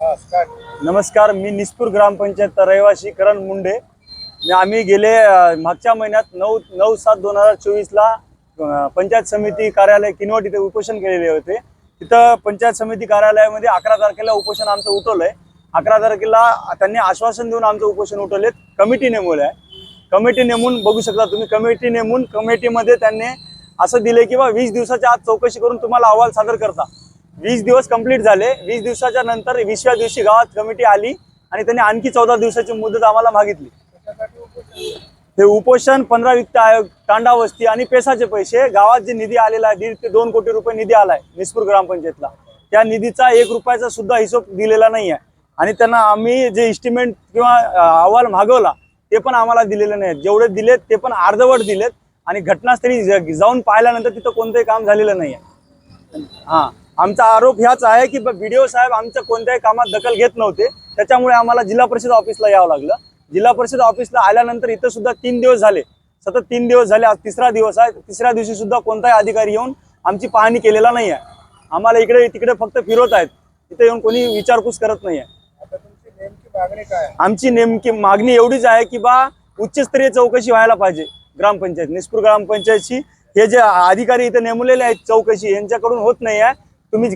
नमस्कार. मी निसपूर ग्रामपंचायत रहिवासी करण मुंडे. आम्ही गेले मागच्या महिन्यात नऊ नऊ सात दोन हजार चोवीसला पंचायत समिती कार्यालय किनवट इथे उपोषण केलेले होते. तिथं पंचायत समिती कार्यालयामध्ये अकरा तारखेला उपोषण आमचं उठवलंय. अकरा तारखेला त्यांनी आश्वासन देऊन आमचं उपोषण उठवले कमिटी नेमवलं आहे. कमिटी नेमून बघू शकता तुम्ही कमिटी नेमून कमिटीमध्ये त्यांनी असं दिले की बा वीस दिवसाच्या आत चौकशी करून तुम्हाला अहवाल सादर करता. वीस दिवस कंप्लीट झाले. वीस दिवसाच्या नंतर विसव्या दिवशी गावात कमिटी आली आणि त्यांनी आणखी चौदा दिवसाची मुदत आम्हाला मागितली. हे उपोषण पंधरा वित्त आयोग तांडावस्ती आणि पेसाचे पैसे गावात जे निधी आलेला आहे दीड ते दोन कोटी रुपये निधी आलाय निसपूर ग्रामपंचायतला. त्या निधीचा एक रुपयाचा सुद्धा हिशोब दिलेला नाही आहे. आणि त्यांना आम्ही जे इस्टिमेंट किंवा अहवाल मागवला ते पण आम्हाला दिलेले नाही जेवढे दिलेत ते पण अर्धवट दिलेत. आणि घटनास्थळी जाऊन पाहिल्यानंतर तिथं कोणतंही काम झालेलं नाही आहे. हा. आमचा आरोप ह्याच आहे की व्हिडिओ साहेब आमच्या कोणत्याही कामात दखल घेत नव्हते. त्याच्यामुळे आम्हाला जिल्हा परिषद ऑफिसला यावं लागलं. जिल्हा परिषद ऑफिसला आल्यानंतर इथं सुद्धा तीन दिवस झाले. सतत तीन दिवस झाले. आज तिसरा दिवस आहे. तिसऱ्या दिवशी सुद्धा कोणताही अधिकारी येऊन आमची पाहणी केलेला नाही आहे. आम्हाला इकडे तिकडे फक्त फिरवत आहेत. इथे येऊन कोणी विचारपूस करत नाही आहे. आता तुमची नेमकी मागणी काय आहे? आमची नेमकी मागणी एवढीच आहे की बा उच्चस्तरीय चौकशी व्हायला पाहिजे ग्रामपंचायत. निस्पूर ग्रामपंचायतची हे जे अधिकारी इथे नेमलेले आहेत चौकशी यांच्याकडून होत नाही आहे. तुम्ही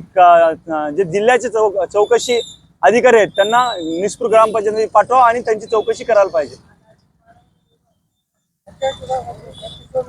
जे जिल्ह्याचे चौ चौकशी अधिकारी आहेत त्यांना निस्पूर ग्रामपंचायत पाठवा आणि त्यांची चौकशी करायला पाहिजे.